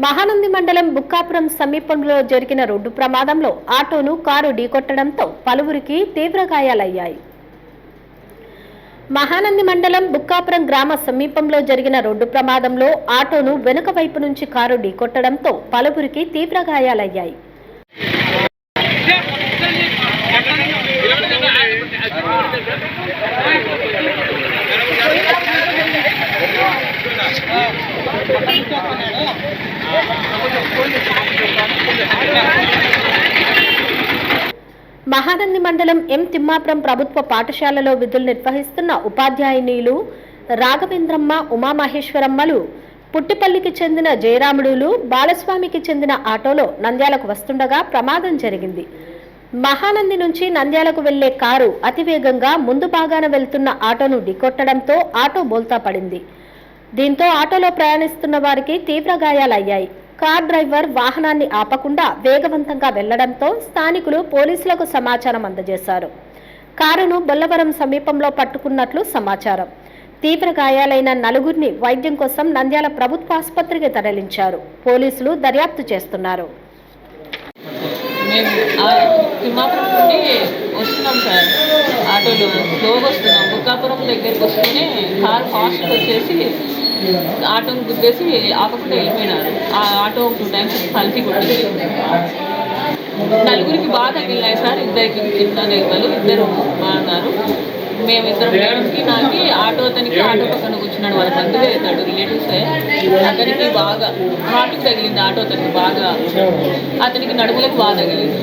మహానంది మండలం బుక్కాపురం సమీపంలో జరిగిన రోడ్డు ప్రమాదంలో ఆటోను కారు ఢీకొట్టడంతో పలువురికి తీవ్ర గాయాలయ్యాయి. మహానంది మండలం బుక్కాపురం గ్రామ సమీపంలో జరిగిన రోడ్డు ప్రమాదంలో ఆటోను వెనుక వైపు నుంచి కారు ఢీకొట్టడంతో పలువురికి తీవ్ర గాయాలయ్యాయి. మహానంది మండలం ఎం. తిమ్మాపురం ప్రభుత్వ పాఠశాలలో విధులు నిర్వహిస్తున్న ఉపాధ్యాయునిలు రాఘవేంద్రమ్మ ఉమామహేశ్వరమ్మలు పుట్టిపల్లికి చెందిన జయరాముడులు బాలస్వామికి చెందిన ఆటోలో నంద్యాలకు వస్తుండగా ప్రమాదం జరిగింది. మహానంది నుంచి నంద్యాలకు వెళ్ళే కారు అతివేగంగా ముందు భాగాన వెళ్తున్న ఆటోను ఢీకొట్టడంతో ఆటో బోల్తా పడింది. దీంతో ఆటోలో ప్రయాణిస్తున్న వారికి తీవ్ర గాయాలయ్యాయి. కార్ డ్రైవర్ వాహనాన్ని ఆపకుండా వేగవంతంగా వెళ్ళడంతో స్థానికులు పోలీసులకు సమాచారం అందజేశారు. కారును బొల్లవరం సమీపంలో పట్టుకున్నట్లు సమాచారం. తీవ్ర గాయాలైన నలుగురిని వైద్యం కోసం నంద్యాల ప్రభుత్వ ఆసుపత్రికి తరలించారు. పోలీసులు దర్యాప్తు చేస్తున్నారు. వస్తున్నాం సార్. ఆటోలో స్లోగా వస్తున్నాం. బుక్కాపురం దగ్గరికి వస్తూనే కార్ ఫాస్ట్గా వచ్చేసి ఆటోని గుద్దేసి ఆపకుండా వెళ్ళిపోయినారు. ఆ ఆటో టూ టైమ్స్ పల్టీ కొట్టింది. నలుగురికి బాగా తగిలినాయి సార్. ఇద్దరికి దెబ్బలు ఇద్దరు బాగున్నారు మేము ఇద్దరం మేడంకి నాకు ఆటో అతనికి ఆటో పక్కన కూర్చున్నాడు. వాళ్ళ బంధువే అవుతాడు రిలేటివ్స్ అతనికి బాగా హార్ట్కి తగిలింది ఆటో అతనికి బాగా. అతనికి నడుములకు బాగా తగిలింది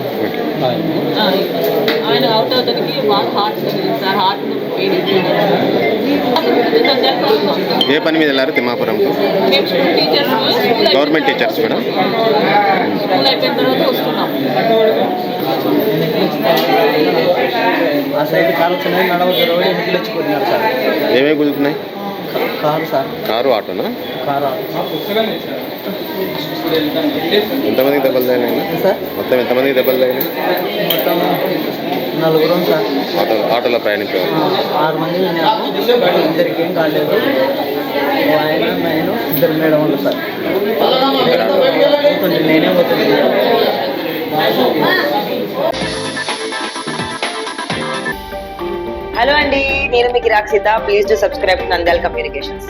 ఆయన అవుట్ అతనికి బాగా హార్ట్ తగిలింది సార్. హార్ట్ పెయిన్ ఏ పని మీద వెళ్ళారు తిమ్మాపురంకు గవర్నమెంట్ టీచర్స్ మేడం ఆ సైడ్ నడవద్దు రోడ్ ఎందుకు లేచిపోతున్నారు సార్. ఏమేమి కుదురుతున్నాయి? Car sir. కారు ఆటోనా? కారు ఎంతమందికి దెబ్బలు తగిలినాయి సార్? మొత్తం ఎంతమందికి దెబ్బలు తగిలినాయి మొత్తం నలుగురం సార్. ఆటో ఆటోలో ఆరు మంది. బట్ ఇద్దరికి ఏం కాలేదు. ఓ ఆయన నేను ఇద్దరు మేడం వాళ్ళు సార్. కొంచెం నేనే పోతున్నాను హలో అండి నేను మీకు Rakshita please to subscribe Nandyala Communications